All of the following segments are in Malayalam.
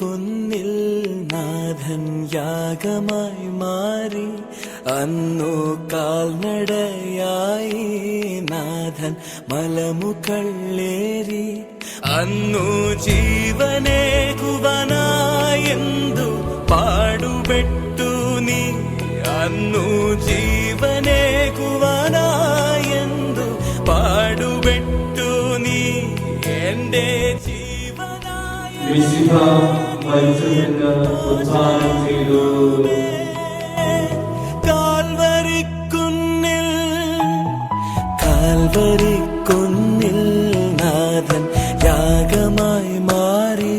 കുന്നിൽ നാഥൻ യാഗമായി മാറി. അന്നു കാൽനടയായി നാഥൻ മലമുകളേറി അന്നു ജീവനേകുവനായെന്തു പാടുപെട്ടു നീ? അന്നു ജീവനേകുവനായെന്തു പാടുപെട്ടു നീ? ജീവനായ വിശുദ്ധ മരിച്ചതിന് ഉദ്ധാനം ചെയ്തു. കാൽവരിക്കുന്നിൽ കാൽവരിക്കുന്നിൽ നാഥൻ യാഗമായി മാറി.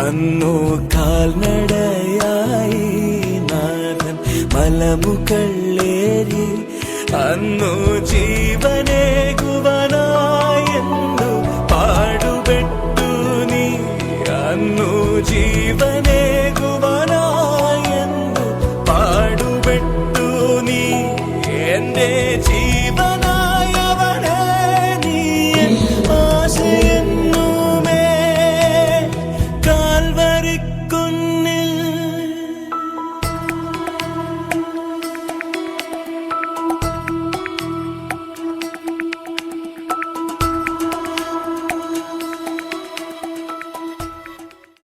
അന്നു കാൽനടയായി നാഥൻ മലമുകളേരി അന്നു ജീവനെ പെട്ടു നീ. എന്റെ ജീവൻ